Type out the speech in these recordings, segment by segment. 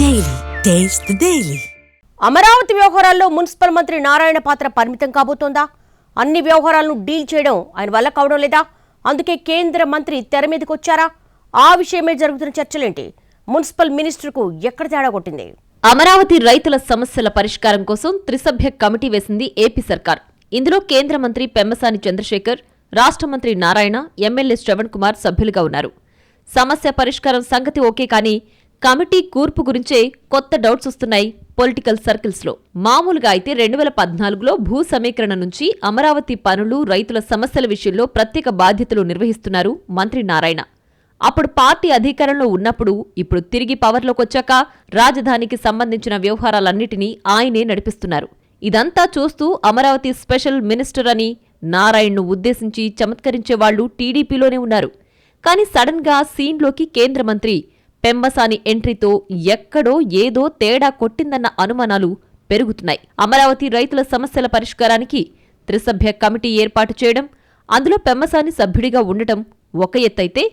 Daily. Taste the Daily. Amaravati వ్యవహారాల్లో municipal మంత్రి నారాయణ పాత్ర పరిమితం కాబోతోందా? అన్ని వ్యవహారాలను డీల్ చేయడం ఆయన వల్ల కావడం లేదా? అందుకే కేంద్ర మంత్రి తెర మీదకి వచ్చారా? ఆ విషయమే జరుగుతున్న చర్చలేంటి? మున్సిపల్ మినిస్టర్కు ఎక్కడ తేడా కొట్టింది? అమరావతి రైతుల సమస్యల పరిష్కారం కోసం త్రిసభ్య కమిటీ వేసింది ఏపీ సర్కార్. ఇందులో కేంద్ర మంత్రి పెమ్మసాని చంద్రశేఖర్ రాష్ట్ర మంత్రి నారాయణ ఎమ్మెల్యే శ్రవణ్ కుమార్ సభ్యులుగా ఉన్నారు. సమస్య పరిష్కారం సంగతి ఓకే కానీ కమిటీ కూర్పు గురించే కొత్త డౌట్స్ వస్తున్నాయి. పొలిటికల్ సర్కిల్స్లో మామూలుగా అయితే రెండు వేల పద్నాలుగులో భూ సమీకరణ నుంచి అమరావతి పనులు రైతుల సమస్యల విషయంలో ప్రత్యేక బాధ్యతలు నిర్వహిస్తున్నారు మంత్రి నారాయణ. అప్పుడు పార్టీ అధికారంలో ఉన్నప్పుడు ఇప్పుడు తిరిగి పవర్లోకి వచ్చాక రాజధానికి సంబంధించిన వ్యవహారాలన్నిటినీ ఆయనే నడిపిస్తున్నారు. ఇదంతా చూస్తూ అమరావతి స్పెషల్ మినిస్టర్ అని నారాయణ్ను ఉద్దేశించి చమత్కరించేవాళ్ళు టీడీపీలోనే ఉన్నారు. కానీ సడన్గా సీన్లోకి కేంద్ర మంత్రి పెంబసాని ఎంట్రీతో ఎక్కడో ఏదో తేడా కొట్టిందన్న అనుమానాలు పెరుగుతున్నాయి. అమరావతి రైతుల సమస్యల పరిష్కారానికి త్రిసభ్య కమిటీ ఏర్పాటు చేయడం అందులో పెమ్మసాని సభ్యుడిగా ఉండటం ఒక ఎత్తైతే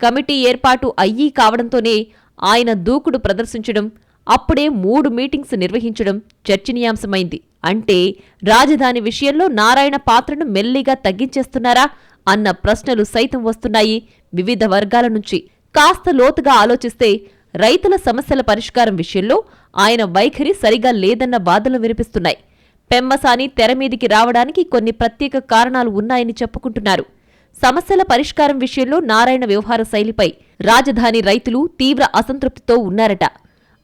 కమిటీ ఏర్పాటు అయ్యి కావడంతోనే ఆయన దూకుడు ప్రదర్శించడం అప్పుడే మూడు మీటింగ్స్ నిర్వహించడం చర్చనీయాంశమైంది. అంటే రాజధాని విషయంలో నారాయణ పాత్రను మెల్లిగా తగ్గించేస్తున్నారా అన్న ప్రశ్నలు సైతం వస్తున్నాయి వివిధ వర్గాల నుంచి. కాస్త లోతుగా ఆలోచిస్తే రైతుల సమస్యల పరిష్కారం విషయంలో ఆయన వైఖరి సరిగా లేదన్న వాదనలు వినిపిస్తున్నాయి. పెమ్మసాని తెరమీదికి రావడానికి కొన్ని ప్రత్యేక కారణాలు ఉన్నాయని చెప్పుకుంటున్నారు. సమస్యల పరిష్కారం విషయంలో నారాయణ వ్యవహార శైలిపై రాజధాని రైతులు తీవ్ర అసంతృప్తితో ఉన్నారట.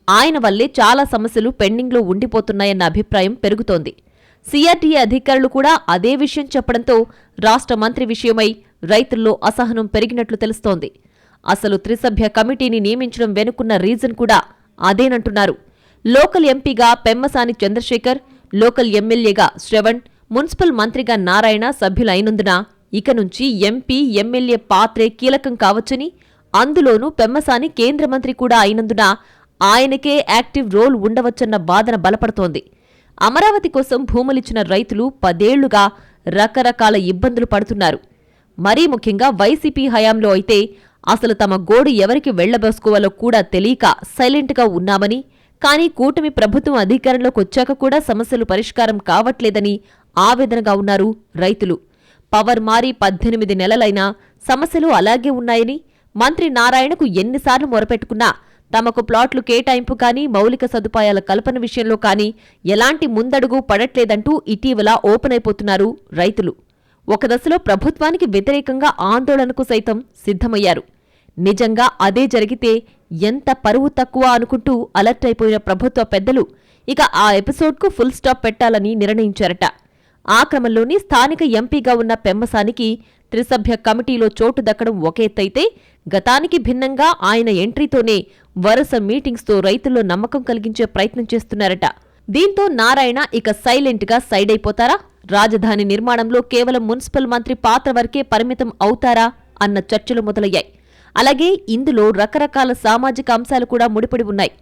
ఆయన వల్లే చాలా సమస్యలు పెండింగ్లో ఉండిపోతున్నాయన్న అభిప్రాయం పెరుగుతోంది. సిఆర్టీఏ అధికారులు కూడా అదే విషయం చెప్పడంతో రాష్ట్ర మంత్రి విషయమై రైతుల్లో అసహనం పెరిగినట్లు తెలుస్తోంది. అసలు త్రిసభ్య కమిటీని నియమించడం వెనుకున్న రీజన్ కూడా అదేనంటున్నారు. లోకల్ ఎంపీగా పెమ్మసాని చంద్రశేఖర్ లోకల్ ఎమ్మెల్యేగా శ్రవణ్ మున్సిపల్ మంత్రిగా నారాయణ సభ్యులైనందున ఇక నుంచి ఎంపీ ఎమ్మెల్యే పాత్రే కీలకం కావచ్చని అందులోనూ పెమ్మసాని కేంద్ర మంత్రి కూడా అయినందున ఆయనకే యాక్టివ్ రోల్ ఉండవచ్చన్న వాదన బలపడుతోంది. అమరావతి కోసం భూములిచ్చిన రైతులు పదేళ్ళుగా రకరకాల ఇబ్బందులు పడుతున్నారు. మరీ ముఖ్యంగా వైసీపీ హయాంలో అయితే అసలు తమ గోడు ఎవరికి వెళ్ళబోసుకోవాలో కూడా తెలియక సైలెంట్గా ఉన్నామని కానీ కూటమి ప్రభుత్వం అధికారంలోకి వచ్చాక కూడా సమస్యలు పరిష్కారం కావట్లేదని ఆవేదనగా ఉన్నారు రైతులు. పవర్ మారి పద్దెనిమిది నెలలైనా సమస్యలు అలాగే ఉన్నాయని మంత్రి నారాయణకు ఎన్నిసార్లు మొరపెట్టుకున్నా తమకు ప్లాట్లు కేటాయింపు కానీ మౌలిక సదుపాయాల కల్పన విషయంలో కానీ ఎలాంటి ముందడుగు పడట్లేదంటూ ఇటీవల ఓపెన్ అయిపోతున్నారు రైతులు. ఒక దశలో ప్రభుత్వానికి వ్యతిరేకంగా ఆందోళనకు సైతం సిద్ధమయ్యారు. నిజంగా అదే జరిగితే ఎంత పరువు తక్కువ అనుకుంటూ అలర్ట్ అయిపోయిన ప్రభుత్వ పెద్దలు ఇక ఆ ఎపిసోడ్కు ఫుల్ స్టాప్ పెట్టాలని నిర్ణయించారట. ఆ క్రమంలోనే స్థానిక ఎంపీగా ఉన్న పెమ్మసానికి త్రిసభ్య కమిటీలో చోటు దక్కడం ఒక ఎత్తైతే గతానికి భిన్నంగా ఆయన ఎంట్రీతోనే వరుస మీటింగ్స్తో రైతుల్లో నమ్మకం కలిగించే ప్రయత్నం చేస్తున్నారట. దీంతో నారాయణ ఇక సైలెంట్గా సైడ్ అయిపోతారా? రాజధాని నిర్మాణంలో కేవలం మున్సిపల్ మంత్రి పాత్ర వరకే పరిమితం అవుతారా అన్న చర్చలు మొదలయ్యాయి. అలాగే ఇందులో రకరకాల సామాజిక అంశాలు కూడా ముడిపడి ఉన్నాయి.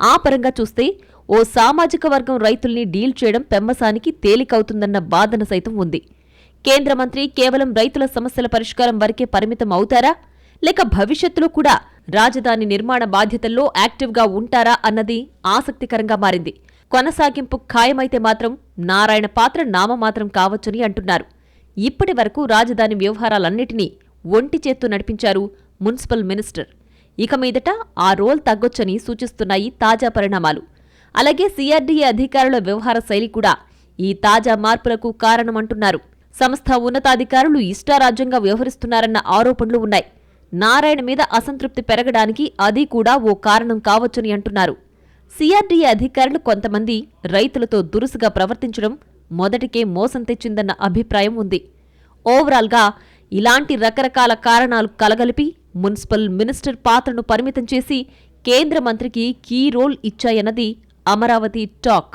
ఆ పరంగా చూస్తే ఓ సామాజిక వర్గం రైతుల్ని డీల్ చేయడం పెమ్మసానికి తేలికవుతుందన్న బాధన సైతం ఉంది. కేంద్ర మంత్రి కేవలం రైతుల సమస్యల పరిష్కారం వరకే పరిమితం అవుతారా? లేక భవిష్యత్తులో కూడా రాజధాని నిర్మాణ బాధ్యతల్లో యాక్టివ్గా ఉంటారా అన్నది ఆసక్తికరంగా మారింది. కొనసాగింపు ఖాయమైతే మాత్రం నారాయణ పాత్ర నామమాత్రం కావచ్చని అంటున్నారు. ఇప్పటి వరకు రాజధాని వ్యవహారాలన్నిటినీ ఒంటి చేత్తు నడిపించారు మున్సిపల్ మినిస్టర్. ఇక మీదట ఆ రోల్ తగ్గొచ్చని సూచిస్తున్నాయి తాజా పరిణామాలు. అలాగే సిఆర్డీఏ అధికారుల వ్యవహార శైలి కూడా ఈ తాజా మార్పులకు కారణమంటున్నారు. సంస్థ ఉన్నతాధికారులు ఇష్టారాజ్యంగా వ్యవహరిస్తున్నారన్న ఆరోపణలు ఉన్నాయి. నారాయణ మీద అసంతృప్తి పెరగడానికి అది కూడా ఓ కారణం కావచ్చని అంటున్నారు. సిఆర్డీఏ అధికారులు కొంతమంది రైతులతో దురుసుగా ప్రవర్తించడం మొదటికే మోసం తెచ్చిందన్న అభిప్రాయం ఉంది. ఓవరాల్గా ఇలాంటి రకరకాల కారణాలు కలగలిపి మున్సిపల్ మినిస్టర్ పాత్రను పరిమితం చేసి కేంద్ర మంత్రికి కీ రోల్ ఇచ్చాయన్నది అమరావతి టాక్.